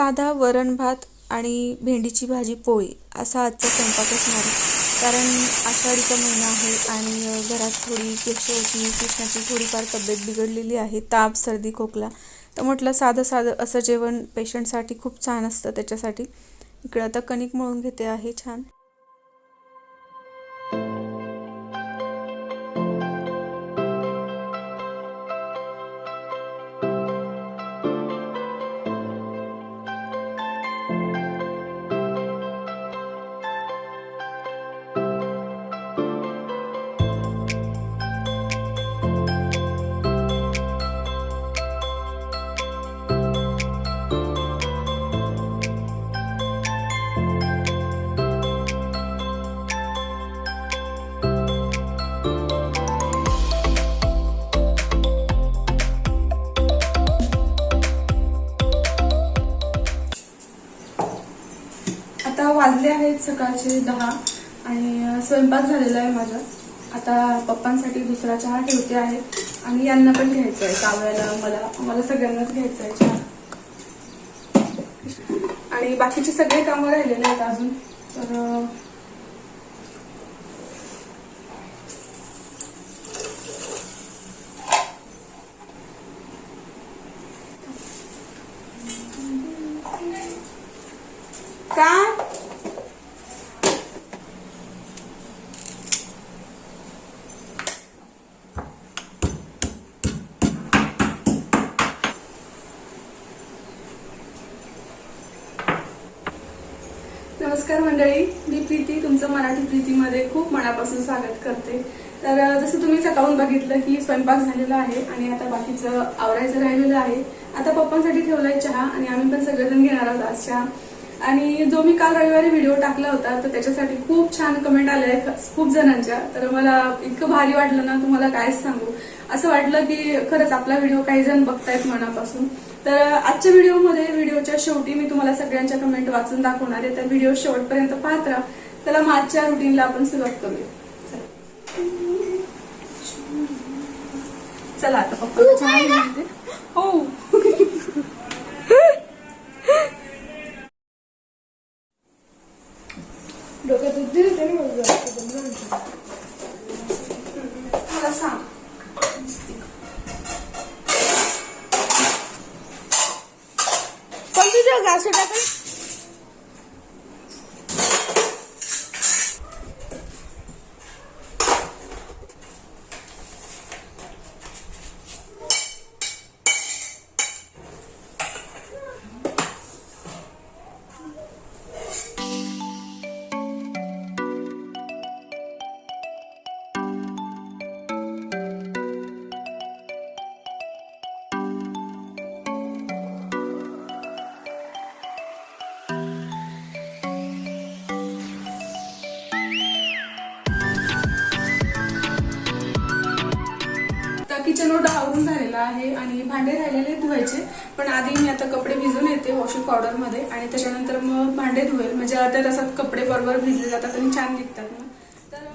साधा वरण भात आणि भेंडीची भाजी पोळी असा आजचा स्वयंपाक असणार कारण आषाढीचा महिना आहे आणि घरात थोडी केशवची कृष्णाची थोडीफार तब्येत बिघडलेली आहे ताप सर्दी खोकला. तर म्हटलं साधं साधं असं जेवण पेशंटसाठी खूप छान असतं त्याच्यासाठी. इकडं आता कणिक मळून घेते आहे छान. सकाळचे दहा आणि स्वयंपाक झालेला आहे माझा. आता पप्पांसाठी दुसरा चहा ठेवते आहे आणि यांना पण घ्यायचं आहे कावळ्याला मला मला सगळ्यांनाच घ्यायचा आहे चहा. आणि बाकीचे सगळे कामं राहिलेले आहेत अजून. तर नमस्कार मंडळी. मी प्रीती. तुमचं मराठी प्रीतीमध्ये खूप मनापासून स्वागत करते. तर जसं तुम्ही सकाळून बघितलं की स्वयंपाक झालेला आहे आणि आता बाकीचं आवरायचं राहिलेलं आहे. आता पप्पांसाठी ठेवलाय चहा आणि आम्ही पण सगळेजण घेणार आहोत आज चहा. आणि जो मी काल रविवारी व्हिडिओ टाकला होता तर त्याच्यासाठी खूप छान कमेंट आले खूप जणांच्या. तर मला इतकं भारी वाटलं ना तुम्हाला कायच सांगू? असं वाटलं की खरंच आपला व्हिडिओ काही जण बघतायत मनापासून. तर आजच्या व्हिडिओमध्ये व्हिडिओच्या शेवटी मी तुम्हाला सगळ्यांच्या कमेंट वाचून दाखवणार आहे तर व्हिडिओ शेवटपर्यंत पाहत राहा त्याला मग आजच्या रुटीनला आपण सुरुवात करूया चला. आता पप्पा चहा येते. हो डोक्यात. मला सांग पण तुझ्या पण आधी मी आता कपडे भिजून येते वॉशिंग पावडरमध्ये आणि त्याच्यानंतर मग भांडे धुवेल. म्हणजे आता तसं कपडे बरोबर भिजले जातात आणि छान निघतात ना. तर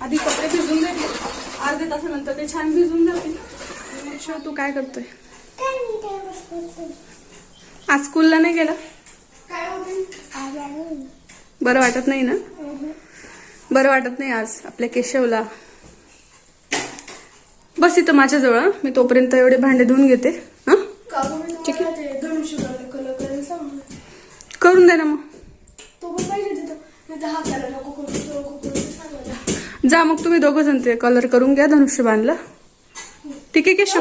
आधी कपडे भिजून घेतले अर्ध्या तासानंतर ते छान भिजून जातील. शिव, तू काय करतोय? काय नाही काय बसतो आज स्कूलला नाही गेला? बरं वाटत नाही ना? बरं वाटत नाही आज आपल्या केशवला. बस इथं माझ्याजवळ. मी तोपर्यंत एवढे भांडे धुवून घेते हं? ठीक आहे. धनुष्य करून दे ना मग. जा मग तुम्ही दोघं जण ते कलर करून घ्या धनुष्यबाणला. ठीक आहे केशव?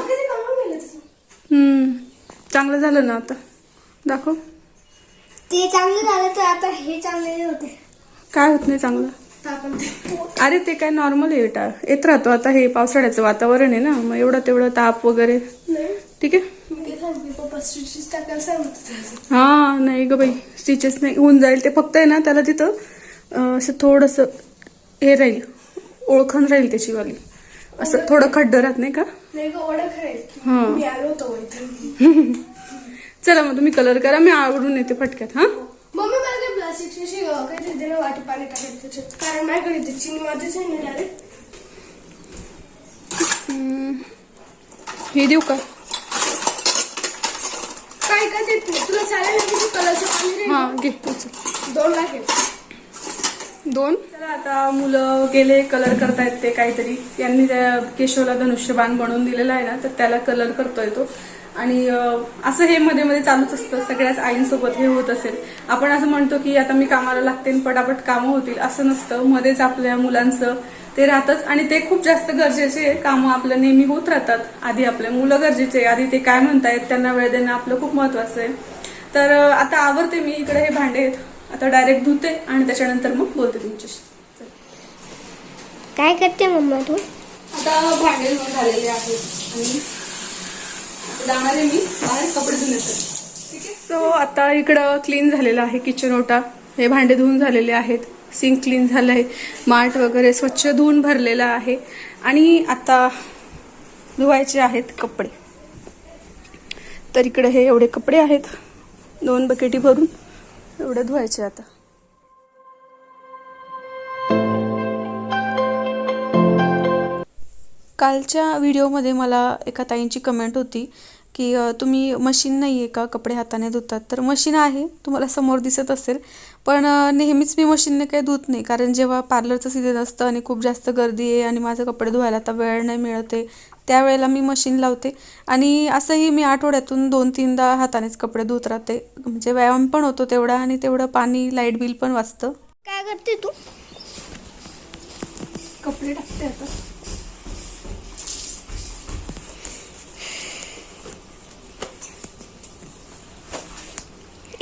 चांगलं झालं ना आता. दाखव. ते चांगलं झालं तर आता हे चांगले होते. काय होत नाही चांगलं? अरे ते काय नॉर्मल आहे बेटा. येत राहतो आता हे पावसाळ्याचं वातावरण आहे ना. मग एवढं तेवढं ताप वगैरे. ठीक आहे? हा नाही ग बाई. स्टिचेस नाही. होऊन जाईल. ते फक्त आहे ना त्याला तिथं असं थोडंसं हे राहील. ओळखण राहील त्याची वाली. असं थोडं खड्डं राहत नाही का? हा. चला मग तुम्ही कलर करा. मी आवडून येते फटक्यात हा? मम्मी मला काय प्लास्टिकची अशी अं, काहीतरी दे ना वाटी पाणी टाकायचं त्याच्यात कारण माझ्याकडे ते चिनी मातीच आहे ना डायरेक्ट हम्म. हे देऊ का? काय का ते तू- तुला चालेल ना किती कलरचं पाणी रे? हा घे उचल. दोन लागेल दोन? चला आता मुलं गेले कलर करतायत ते काहीतरी. यांनी त्या केशवला धनुष्यबाण बनवून दिलेला आहे ना तर त्याला कलर करतोय तो. आणि असं हे मध्ये मध्ये चालूच असतं. सगळ्याच आईंसोबत हे होत असेल. आपण असं म्हणतो की आता मी कामाला लागते पटापट कामं होतील. असं नसतं. मध्येच आपल्या मुलांचं ते राहतच. आणि ते खूप जास्त गरजेचे कामं आपलं नेहमी होत राहतात. आधी आपले मुलं गरजेचे. आधी ते काय म्हणतायत त्यांना वेळ देणं आपलं खूप महत्वाचं आहे. तर आता आवरते मी. इकडे हे भांडे आहेत. आता डायरेक्ट धुते आणि त्याच्यानंतर मग बोलते तुमच्याशी. काय करते मम्मा तू? आता भांडे झालेले आहेत. आणि जाणार आहे मी बाहेर कपडे धुण्यासाठी. ठीक आहे? सो आता इकडं क्लीन झालेलं आहे किचन ओटा. हे भांडे धुवून झालेले आहेत. सिंक क्लीन झालं आहे माठ वगैरे स्वच्छ धुवून भरलेलं आहे. आणि आता धुवायचे आहेत कपडे. तर इकडे हे एवढे कपडे आहेत. दोन बकेटी भरून एवढे धुवायचे आता. कालच्या व्हिडिओमध्ये मला एका ताईंची कमेंट होती की तुम्ही मशीन नाही आहे का कपडे हाताने धुतात? तर मशीन आहे तुम्हाला समोर दिसत असेल. पण नेहमीच मी मशीनने काही धुत नाही. कारण जेव्हा पार्लरचं सीझन असतं आणि खूप जास्त गर्दी आहे आणि माझे कपडे धुवायला आता वेळ नाही मिळते त्यावेळेला मी मशीन लावते. आणि असंही मी आठवड्यातून दोन तीनदा हातानेच कपडे धुत राहते. म्हणजे व्यायाम पण होतो तेवढा आणि तेवढं पाणी लाइट बिल पण वाचतं. काय करते तू? कपडे टाकते आता.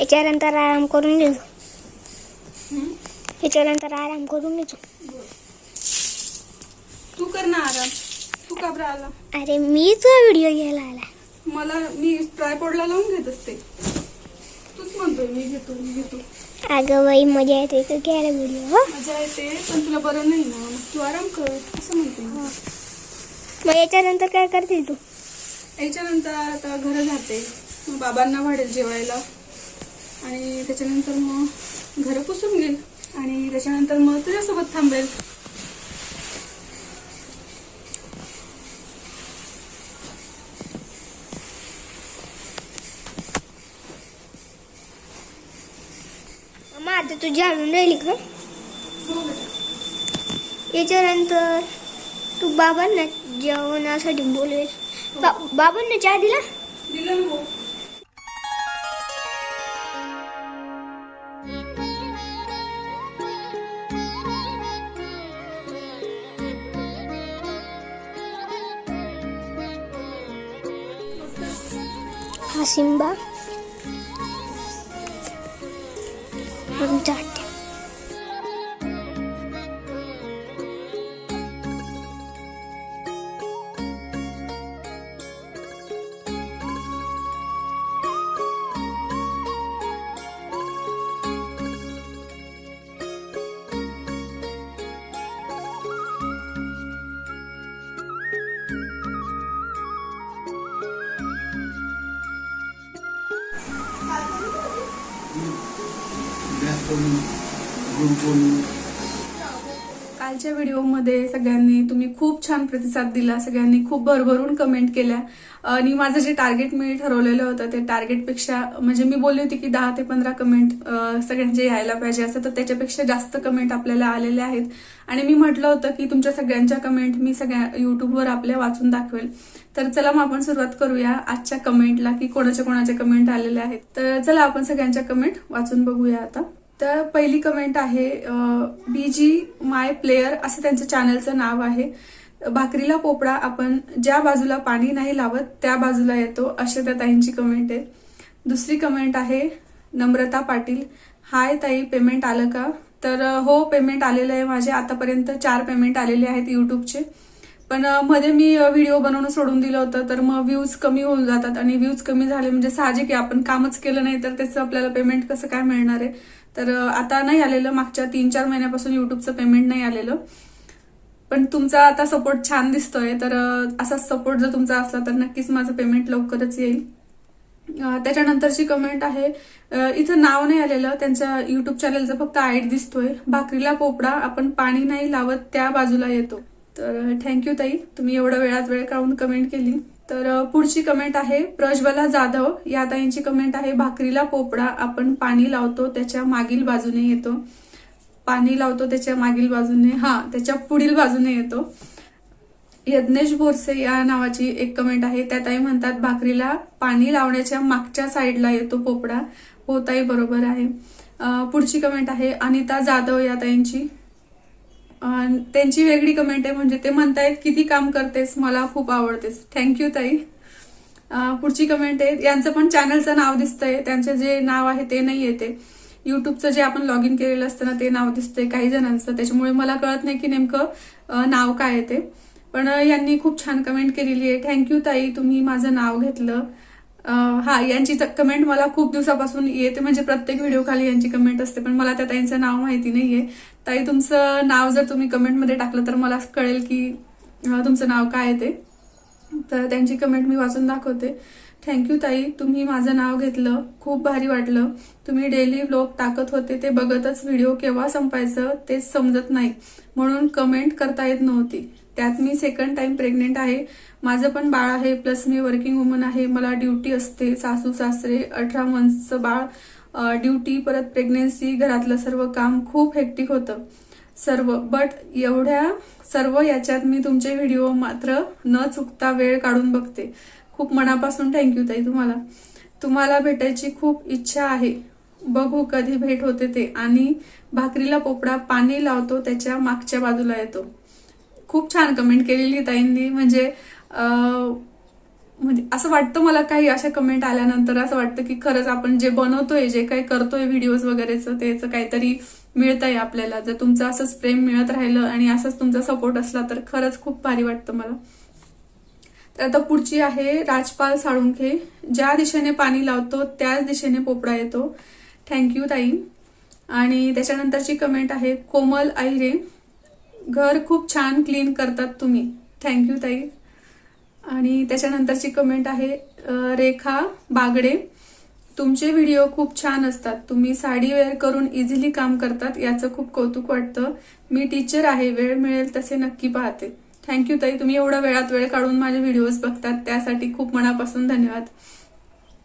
याच्यानंतर आराम करून घेतो याच्यानंतर आराम करून घेतो तू कर ना आराम. तू का बरं आला? अरे मी तुझा व्हिडिओ घ्यायला आला. मला मी ट्रायपॉडला लावून घेत असते. तूच म्हणतोय मी घेतो मी घेतो. अगं बाई मजा येते तू घ्यायला व्हिडिओ हो? मजा येते पण तुला बरं नाही ना. मग तू आराम कर असं म्हणते मी. मग याच्यानंतर काय करते तू? याच्यानंतर आता घरं जाते. मग बाबांना वाढेल जेवायला. आणि त्याच्यानंतर मग घरं पुसून घेईल. आणि त्याच्यानंतर मग तुझ्यासोबत थांबेल. मग आता तू जाणून राहिली का? याच्यानंतर तू बाबांना जेवणासाठी बोलवेल. बाबांना चहा दिला? दिलं ना भाऊ. हा कालच्या व्हिडिओमध्ये सगळ्यांनी तुम्ही खूप छान प्रतिसाद दिला सगळ्यांनी खूप भरभरून कमेंट केल्या. आणि माझं जे टार्गेट मी ठरवलेलं होतं ते टार्गेटपेक्षा म्हणजे मी बोलली होती की दहा ते पंधरा कमेंट सगळ्यांचे यायला पाहिजे असं तर त्याच्यापेक्षा जास्त कमेंट आपल्याला आलेले आहेत. आणि मी म्हटलं होतं की तुमच्या सगळ्यांच्या कमेंट मी सगळ्या युट्यूबवर आपल्या वाचून दाखवेल. तर चला मग आपण सुरुवात करूया आजच्या कमेंटला की कोणाच्या कोणाच्या कमेंट आलेल्या आहेत. तर चला आपण सगळ्यांच्या कमेंट वाचून बघूया आता. तर पहिली कमेंट आहे बी जी माय प्लेयर असं त्यांचं चॅनलचं नाव आहे. भाकरीला पोपडा आपण ज्या बाजूला पाणी नाही लावत त्या बाजूला येतो अशा त्या ताईंची कमेंट आहे. दुसरी कमेंट आहे नम्रता पाटील. हाय ताई पेमेंट आलं का? तर हो पेमेंट आलेलं आहे माझे. आतापर्यंत चार पेमेंट आलेले आहेत युट्यूबचे पण मध्ये मी व्हिडिओ बनवणं सोडून दिलं होतं तर मग व्ह्यूज कमी होऊन जातात. आणि व्ह्यूज कमी झाले म्हणजे साहजिक आहे. आपण कामच केलं नाही तर त्याचं आपल्याला पेमेंट कसं काय मिळणार आहे? तर आता नाही आलेलं. मागच्या तीन चार महिन्यापासून युट्यूबचं पेमेंट नाही आलेलं. पण तुमचा आता सपोर्ट छान दिसतोय. तर असाच सपोर्ट जर तुमचा असला तर नक्कीच माझं पेमेंट लवकरच येईल. त्याच्यानंतरची कमेंट आहे इथं नाव नाही आलेलं. त्यांच्या युट्यूब चॅनलचा फक्त आयडी दिसतोय. भाकरीला पोपडा आपण पाणी नाही लावत त्या बाजूला येतो. तर थँक्यू ताई. तुम्ही एवढा वेळात वेळ काढून कमेंट केली. तर पुढची कमेंट आहे प्रज्वला जाधव. या ताईंची कमेंट आहे भाकरीला पोपडा आपण पाणी लावतो त्याच्या मागील बाजूने येतो. पाणी लावतो त्याच्या मागील बाजूने हा त्याच्या पुढील बाजूने येतो. यज्ञेश बोरसे या नावाची एक कमेंट आहे. त्या ताई म्हणतात भाकरीला पाणी लावण्याच्या मागच्या साईडला येतो पोपडा. हो ताई बरोबर आहे. पुढची कमेंट आहे अनिता जाधव या ताईंची. त्यांची वेगळी कमेंट आहे म्हणजे ते म्हणतायत किती काम करतेस? मला खूप आवडतेस. थँक्यू ताई. पुढची कमेंट आहे यांचं पण चॅनलचं नाव दिसतंय. त्यांचं जे नाव आहे ते नाही येते. युट्यूबचं जे आपण लॉग इन केलेलं असतं ना ते नाव दिसतंय काही जणांचं. त्याच्यामुळे मला कळत नाही की नेमकं नाव काय आहे ते. पण यांनी खूप छान कमेंट केलेली आहे. थँक्यू ताई. तुम्ही माझं नाव घेतलं. हा यांची कमेंट मला खूप दिवसापासून येते. म्हणजे प्रत्येक व्हिडिओ खाली यांची कमेंट असते पण मला त्या ताईंचं नाव माहिती नाहीये. ताई तुमचं नाव जर तुम्ही कमेंटमध्ये टाकलं तर मला कळेल की तुमचं नाव काय आहे ते. तर त्यांची कमेंट मी वाचून दाखवते. थँक्यू ताई. तुम्ही माझं नाव घेतलं. खूप भारी वाटलं. तुम्ही डेली व्लॉग टाकत होते ते बघतच व्हिडिओ केव्हा संपायचं तेच समजत नाही. म्हणून कमेंट करता येत नव्हती. त्यात मी सेकंड टाइम प्रेग्नेंट आहे. माझं पण बाळ आहे प्लस मी वर्किंग वुमन आहे. मला ड्युटी असते सासू सासरे अठरा मंथचं बाळ. ड्युटी परत प्रेग्नेन्सी घरातलं सर्व काम खूप हेक्टिक होतं. सर्व बट एवढ्या सर्व याच्यात मी तुमचे व्हिडिओ मात्र न चुकता वेळ काढून बघते. खूप मनापासून थँक्यू ताई तुम्हाला. तुम्हाला भेटायची खूप इच्छा आहे. बघू कधी भेट होते ते. आणि भाकरीला पोपडा पाणी लावतो त्याच्या मागच्या बाजूला येतो. खूप छान कमेंट केलेली ताईंनी. म्हणजे म्हणजे असं वाटतं मला काही अशा कमेंट आल्यानंतर असं वाटतं की खरंच आपण जे बनवतोय जे काही करतोय व्हिडिओज वगैरेचं त्याचं काहीतरी मिळतंय आपल्याला. जर तुमचं असंच प्रेम मिळत राहिलं आणि असंच तुमचा सपोर्ट असला तर खरंच खूप भारी वाटतं मला. तर आता पुढची आहे राजपाल साळुंखे. ज्या दिशेने पाणी लावतो त्याच दिशेने पोपडा येतो. थँक्यू ताई. आणि त्याच्यानंतरची कमेंट आहे कोमल आहिरे घर खूप छान क्लीन करतात तुम्ही. थँक्यू ताई. आणि त्याच्यानंतरची कमेंट आहे रेखा बागडे. तुमचे व्हिडिओ खूप छान असतात. तुम्ही साडी वेअर करून इझिली काम करतात याचं खूप कौतुक वाटतं. मी टीचर आहे वेळ मिळेल तसे नक्की पाहते. थँक्यू ताई. तुम्ही एवढा वेळात वेळ काढून माझे व्हिडिओज बघतात त्यासाठी खूप मनापासून धन्यवाद.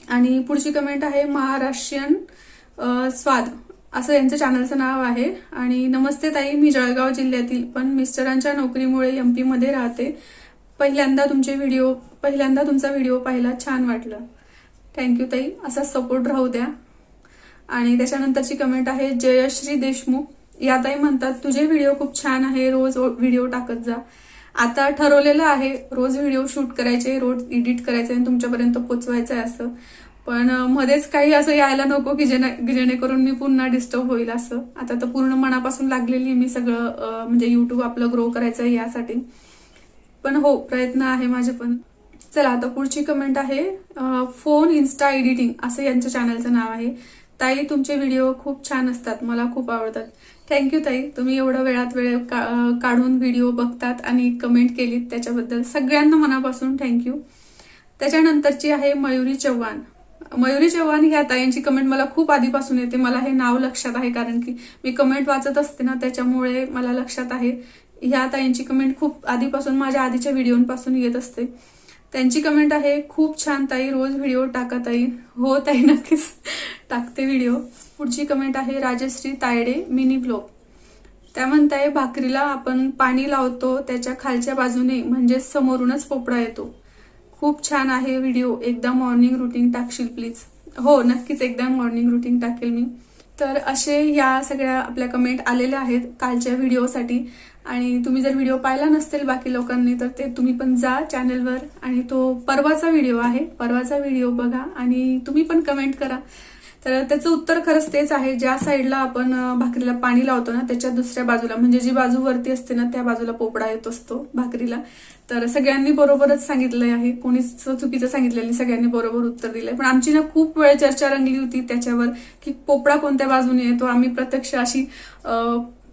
आणि पुढची कमेंट आहे महाराष्ट्रीयन स्वाद. असं यांचं चॅनलचं नाव आहे. आणि नमस्ते ताई. मी जळगाव जिल्ह्यातील पण मिस्टरांच्या नोकरीमुळे एम पीमध्ये राहते. पहिल्यांदा तुमचे व्हिडिओ पहिल्यांदा तुमचा व्हिडिओ पाहिला छान वाटलं. थँक्यू ताई. असा सपोर्ट राहू द्या. आणि त्याच्यानंतरची कमेंट आहे जयश्री देशमुख. या ताई म्हणतात तुझे व्हिडिओ खूप छान आहे रोज व्हिडिओ टाकत जा. आता ठरवलेलं आहे रोज व्हिडिओ शूट करायचे रोज एडिट करायचे आणि तुमच्यापर्यंत पोचवायचं आहे असं. पण मध्येच काही असं यायला नको की जेणे जेणेकरून मी पुन्हा डिस्टर्ब होईल असं. आता तर पूर्ण मनापासून लागलेली मी सगळं म्हणजे युट्यूब आपलं ग्रो करायचं आहे यासाठी. पण हो प्रयत्न आहे माझे पण. चला आता पुढची कमेंट आहे फोन इन्स्टा एडिटिंग असं यांच्या चॅनलचं नाव आहे. ताई तुमचे व्हिडिओ खूप छान असतात मला खूप आवडतात. थँक्यू ताई. तुम्ही एवढं वेळात वेळ काढून व्हिडिओ बघतात आणि कमेंट केलीत त्याच्याबद्दल सगळ्यांना मनापासून थँक्यू त्याच्यानंतरची आहे मयुरी चव्हाण. मयुरी चव्हाण ह्या ताईंची कमेंट मला खूप आधीपासून येते. मला हे नाव लक्षात आहे कारण की मी कमेंट वाचत असते ना त्याच्यामुळे मला लक्षात आहे. ह्या ताईंची कमेंट खूप आधीपासून माझ्या आधीच्या व्हिडिओपासून येत असते. त्यांची कमेंट आहे खूप छान ताई रोज व्हिडिओ टाका ताई. हो ताई नक्कीच. टाकते व्हिडिओ. पुढची कमेंट आहे राजश्री तायडे मिनी ब्लॉग त्या म्हणताय भाकरीला आपण पाणी लावतो त्याच्या खालच्या बाजूने म्हणजे समोरूनच पोपडा येतो. खूप छान आहे व्हिडिओ. एकदा मॉर्निंग रुटीन टाकशील प्लीज हो नक्कीच एकदा मॉर्निंग रुटीन टाकेल मी. तर असे या सगळ्या आपल्या कमेंट आलेल्या आहेत कालच्या व्हिडिओसाठी. आणि तुम्ही जर व्हिडिओ पाहिला नसतील बाकी लोकांनी तर ते तुम्ही पण जा चॅनलवर आणि तो परवाचा व्हिडिओ आहे. परवाचा व्हिडिओ बघा आणि तुम्ही पण कमेंट करा. तर त्याचं उत्तर खरंच तेच आहे. ज्या साईडला आपण भाकरीला पाणी लावतो ना त्याच्या दुसऱ्या बाजूला म्हणजे जी बाजू वरती असते ना त्या बाजूला पोपडा येत असतो भाकरीला. तर सगळ्यांनी बरोबरच सांगितलंय आहे. कोणीच चुकीचं सांगितलेलं नाही. सगळ्यांनी बरोबर उत्तर दिलंय. पण आमची ना खूप वेळ चर्चा रंगली होती त्याच्यावर की पोपडा कोणत्या बाजूने येतो. आम्ही प्रत्यक्ष अशी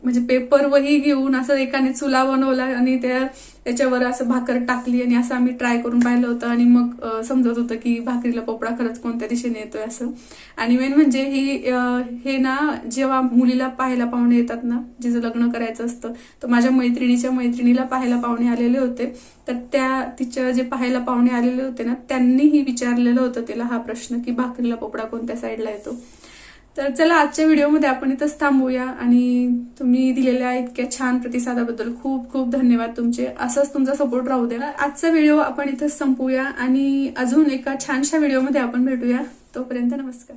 म्हणजे पेपर वही घेऊन असं एकाने चुला बनवला आणि त्या त्याच्यावर असं भाकर टाकली आणि असं आम्ही ट्राय करून पाहिलं होतं आणि मग समजत होतं की भाकरीला पोपडा खरंच कोणत्या दिशेने येतोय असं. आणि मेन म्हणजे ही हे ना जेव्हा मुलीला पाहायला पाहुणे येतात ना जिचं लग्न करायचं असतं तर माझ्या मैत्रिणीच्या मैत्रिणीला पाहायला पाहुणे आलेले होते. तर त्या तिच्या जे पाहायला पाहुणे आलेले होते ना त्यांनीही विचारलेलं होतं तिला हा प्रश्न की भाकरीला पोपडा कोणत्या साईडला येतो? तर चला आजच्या व्हिडिओमध्ये आपण इथंच थांबूया आणि तुम्ही दिलेल्या इतक्या छान प्रतिसादाबद्दल खूप खूप धन्यवाद तुमचे. असंच तुमचा सपोर्ट राहू द्या. आजचा व्हिडिओ आपण इथंच संपूया आणि अजून एका छानशा व्हिडिओमध्ये आपण भेटूया. तोपर्यंत नमस्कार.